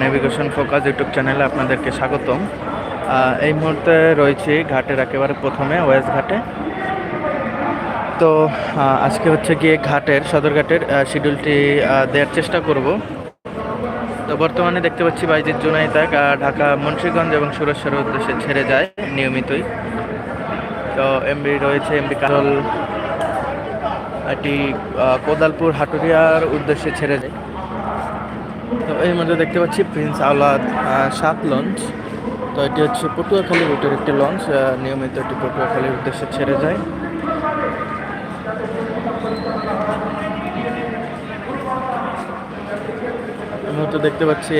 Navigation focus YouTube চ্যানেলে আপনাদেরকে স্বাগতম। এই মুহূর্তে রয়েছি ঘাটের একেবারে প্রথমে ওয়েস্ট ঘাটে। তো আজকে হচ্ছে গিয়ে ঘাটের সদরঘাটের শিডিউলটি দেওয়ার চেষ্টা করব। তো বর্তমানে দেখতে পাচ্ছি বাইজিৎ জুনাইতাক আহ, ঢাকা মুন্সীগঞ্জ এবং সুরেশ্বরের উদ্দেশ্যে ছেড়ে যায় নিয়মিতই। তো এমবি রয়েছে এমবি কাজল এটি কোদালপুর হাটুরিয়ার উদ্দেশ্যে ছেড়ে যায়। তো এই মধ্যে দেখতে পাচ্ছি প্রিন্স আওলাদ সাত লঞ্চ। তো এটি হচ্ছে পটুয়াখালী রুটের একটি লঞ্চ নিয়মিত এটি পটুয়াখালীর উদ্দেশ্যে ছেড়ে যায়। মুহূর্তে দেখতে পাচ্ছি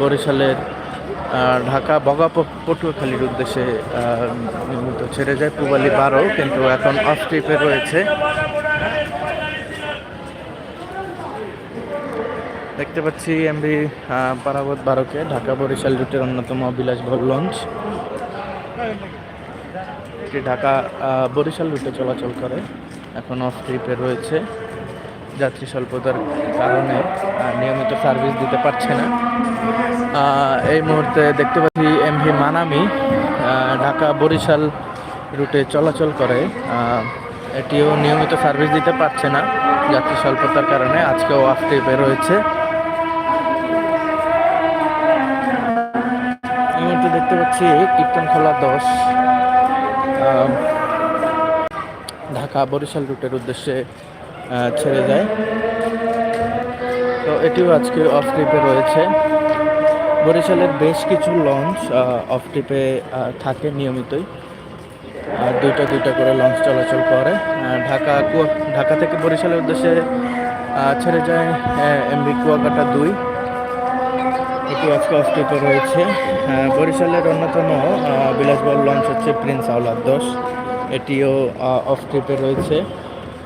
বরিশালের ঢাকা বগা পটুয়াখালীর উদ্দেশ্যে নিয়মিত ছেড়ে যায়। পুবালি বারো, কিন্তু এখন অফ ট্রিপে রয়েছে। দেখতে পাচ্ছি এমবি পারাবত বারোকে, ঢাকা বরিশাল রুটের অন্যতম বিলাসবহুল লঞ্চ। এটি ঢাকা বরিশাল রুটে চলাচল করে, এখন অফ ট্রিপে রয়েছে। যাত্রী স্বল্পতার কারণে নিয়মিত সার্ভিস দিতে পারছে না। এই মুহূর্তে দেখতে পাচ্ছি এমভি মানামি ঢাকা বরিশাল রুটে চলাচল করে। এটিও নিয়মিত সার্ভিস দিতে পারছে না। যাত্রী স্বল্পতার কারণে আজকেও রয়েছে এই মুহূর্তে দেখতে পাচ্ছি কীর্তনখোলা দশ। আহ, ঢাকা বরিশাল রুটের উদ্দেশ্যে ছেড়ে যায়। তো এটিও আজকে অফ ট্রিপে রয়েছে। বরিশালের বেশ কিছু লঞ্চ অফ ট্রিপে থাকে নিয়মিতই। আর দুইটা দুইটা করে লঞ্চ চলাচল করে। ঢাকা কুয়া- ঢাকা থেকে বরিশালের উদ্দেশ্যে ছেড়ে যায় এমবি কুয়াকাটা দুই। এটি আজকে ট্রিপে রয়েছে। বরিশালের অন্যতম বিলাসবহুল লঞ্চ হচ্ছে প্রিন্স আওলাদ দশ। এটিও অফ ট্রিপে রয়েছে।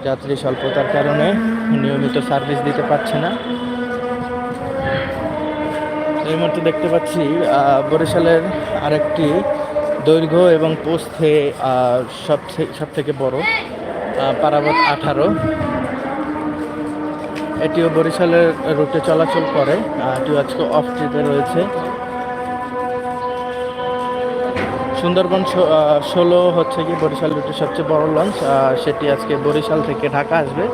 যাত্রী স্বল্পতার কারণে নিয়মিত সার্ভিস দিতে পারছে না। এই মুহূর্তে দেখতে পাচ্ছি বরিশালের আরেকটি দৈর্ঘ্য এবং পোস্তে সবচেয়ে সব থেকে বড় পারাবত আঠারো। এটিও বরিশালের রুটে চলাচল করে এটিও আজকে অফ ট্রিপে রয়েছে। সুন্দরবন ষোলো হচ্ছে কি বরিশাল রুটের সবচেয়ে বড় লঞ্চ সেটি আজকে বরিশাল থেকে ঢাকা আসবে।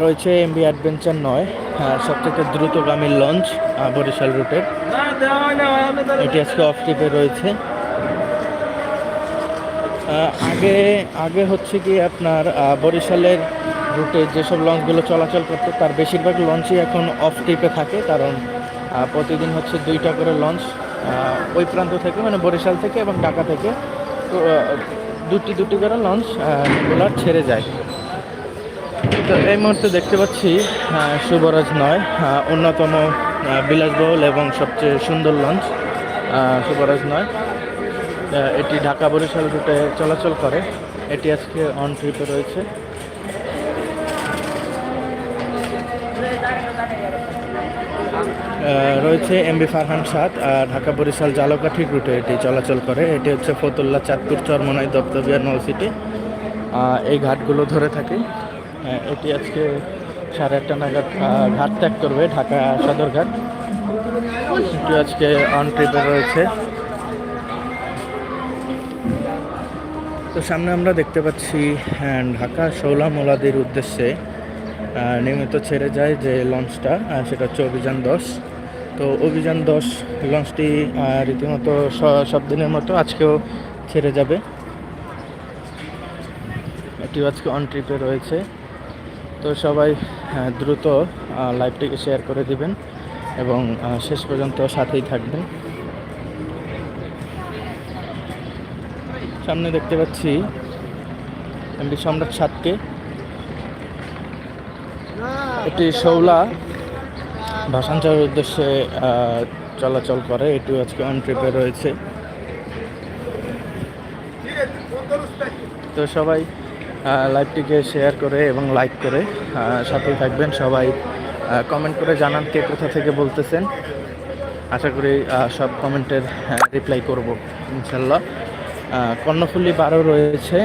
রয়েছে এমবি অ্যাডভেঞ্চার নয় আহ, সবথেকে দ্রুতগামী লঞ্চ বরিশাল রুটের এটি আজকে অফ ট্রিপে রয়েছে। আগে আগে হচ্ছে কি আপনার বরিশালের রুটে যেসব লঞ্চগুলো চলাচল করতো তার বেশিরভাগ লঞ্চই এখন অফ ট্রিপে থাকে কারণ প্রতিদিন হচ্ছে দুইটা করে লঞ্চ ওই প্রান্ত থেকে মানে বরিশাল থেকে এবং ঢাকা থেকে দুটি দুটি করে লঞ্চ ছেড়ে যায়। তো এই মুহূর্তে দেখতে পাচ্ছি শুভরাজ নয় অন্যতম বিলাসবহুল এবং সবচেয়ে সুন্দর লঞ্চ শুভরাজ নয়। এটি ঢাকা বরিশাল রুটে চলাচল করে। এটি আজকে অন ট্রিপে রয়েছে। রয়েছে এমবি ফারহান সাত ঢাকা বরিশাল জালকাঠি রুটে এটি চলাচল করে। এটি হচ্ছে ফতুল্লা চাঁদপুর চরমনাই নলসিটি। আহ, এই ঘাটগুলো ধরে থাকে। এটি আজকে সাড়ে আটটা নাগাদ ঘাট ত্যাগ করবে ঢাকা সদরঘাট। এটি আজকে অন ট্রিপে রয়েছে। তো সামনে আমরা দেখতে পাচ্ছি ঢাকা শৌলা মোলাদির উদ্দেশ্যে নিয়মিত ছেড়ে যায় যে লঞ্চটা সেটা হচ্ছে অভিযান দশ। তো অভিযান দশ লঞ্চটি রীতিমতো সব দিনের মতো আজকেও ছেড়ে যাবে। এটিও আজকে অন ট্রিপে রয়েছে। তো সবাই দ্রুত লাইভটিকে শেয়ার করে দিবেন এবং শেষ পর্যন্ত সাথেই থাকবেন। সামনে দেখতে পাচ্ছি এমবি সম্রাট সাতকে। এটি শৌলা ভাষাঞ্চলের উদ্দেশ্যে চলাচল করে। এটি আজকে অন ট্রিপে রয়েছে। তো সবাই লাইভটিকে শেয়ার করে এবং লাইক করে সাথেই থাকবেন সবাই। কমেন্ট করে জানান কে কোথা থেকে বলতেছেন। আশা করি সব কমেন্টের রিপ্লাই করব ইনশাল্লাহ কর্ণফুলী বারো রয়েছে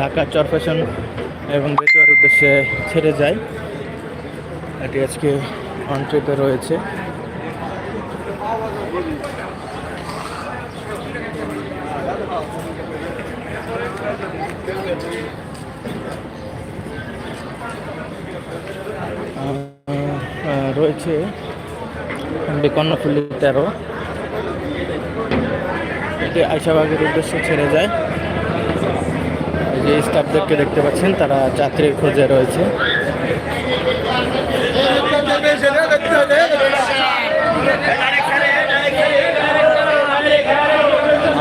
ঢাকা চরফ্যাশন এবং বেতুয়ার উদ্দেশ্যে ছেড়ে যায় এটি আজকে অন ট্রিপে রয়েছে। আহ, আহ, রয়েছে বিকর্ণফুলি তেরো। এটি আইসাবাগের উদ্দেশ্যে ছেড়ে যায়। যে স্টাফদেরকে দেখতে পাচ্ছেন, তারা যাত্রীর খোঁজে রয়েছে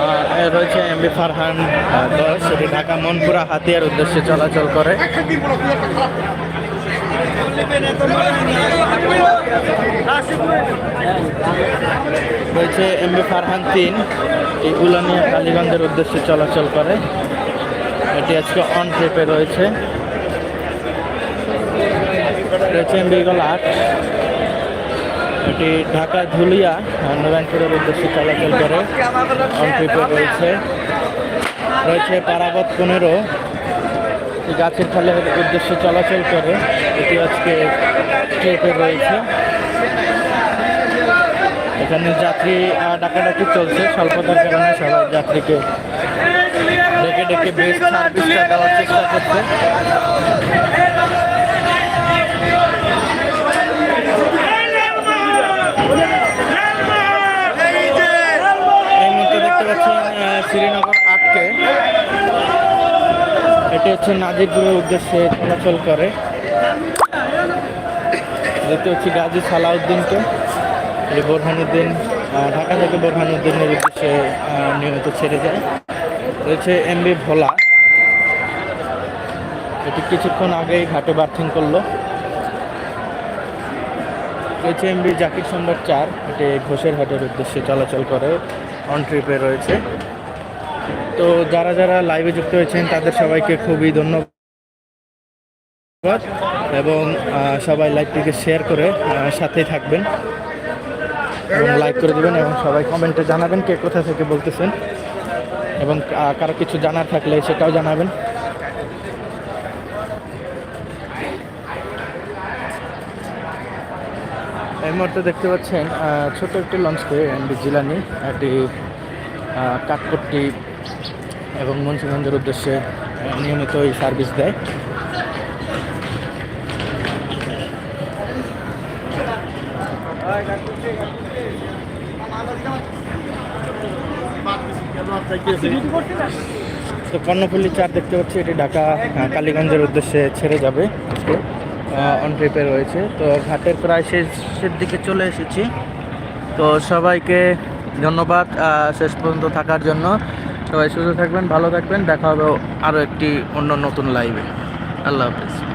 আর এ রয়েছে এমবি ফারহান দশ এটি ঢাকা মনপুরা হাতিয়ার উদ্দেশ্যে চলাচল করে। রয়েছে এমবি ফারহান তিন, এই উলানিয়া কালীগঞ্জের উদ্দেশ্যে চলাচল করে। এটি আজকে অন ট্রিপে রয়েছে। রয়েছে এমবি ইগল আট এটি ঢাকা ধুলিয়া নারায়ণপুরের উদ্দেশ্যে চলাচল করে। অন রয়েছে। রয়েছে পারাবত পনেরো। গাছের খালের উদ্দেশ্যে চলাচল করে। এটি আজকে ট্রিপে রয়েছে। এখানে যাত্রী ডাকাডাকি চলছে। স্বল্পতার কারণে সবাই যাত্রীকে ডেকে ডেকে বেশ দেওয়ার চেষ্টা করছে এই মুহূর্তে দেখতে পাচ্ছেন আহ, শ্রীনগর আটকে এটি হচ্ছে নাজিরপুরের উদ্দেশ্যে চলাচল করে। দেখতে হচ্ছে গাজী সালাউদ্দিনকে। এই বোরহানুদ্দিন ঢাকা থেকে বোরহানুদ্দিনের উদ্দেশ্যে নিয়মিত ছেড়ে যায়। রয়েছে এমবি ভোলা। এটি কিছুক্ষণ আগেই ঘাটে বার্থিং করল। রয়েছে এমবি জাকির সম্রাট চার। এটি ঘোষের হাটের উদ্দেশ্যে চলাচল করে। অন ট্রিপে রয়েছে। তো যারা যারা লাইভে যুক্ত হয়েছেন তাদের সবাইকে খুবই ধন্যবাদ এবং সবাই লাইভটিকে শেয়ার করে সাথেই থাকবেন। এবং লাইক করে দেবেন এবং সবাই কমেন্টে জানাবেন কে কোথা থেকে বলতেছেন। এবং কারও কিছু জানার থাকলে সেটাও জানাবেন। এই মুহূর্তে দেখতে পাচ্ছেন ছোট একটি লঞ্চকে এমবি জিলানি একটি আহ, কাঠপট্টি এবং মুন্সিগঞ্জের উদ্দেশ্যে নিয়মিত এই সার্ভিস দেয়। তো কর্ণফুলি চার দেখতে পাচ্ছি, এটি ঢাকা কালীগঞ্জের উদ্দেশ্যে ছেড়ে যাবে অন ট্রিপে রয়েছে। তো ঘাটের প্রায় শেষের দিকে চলে এসেছি। তো সবাইকে ধন্যবাদ শেষ পর্যন্ত থাকার জন্য। সবাই সুস্থ থাকবেন ভালো থাকবেন। দেখা হবে আরও একটি অন্য নতুন লাইভে আল্লাহ হাফিজ।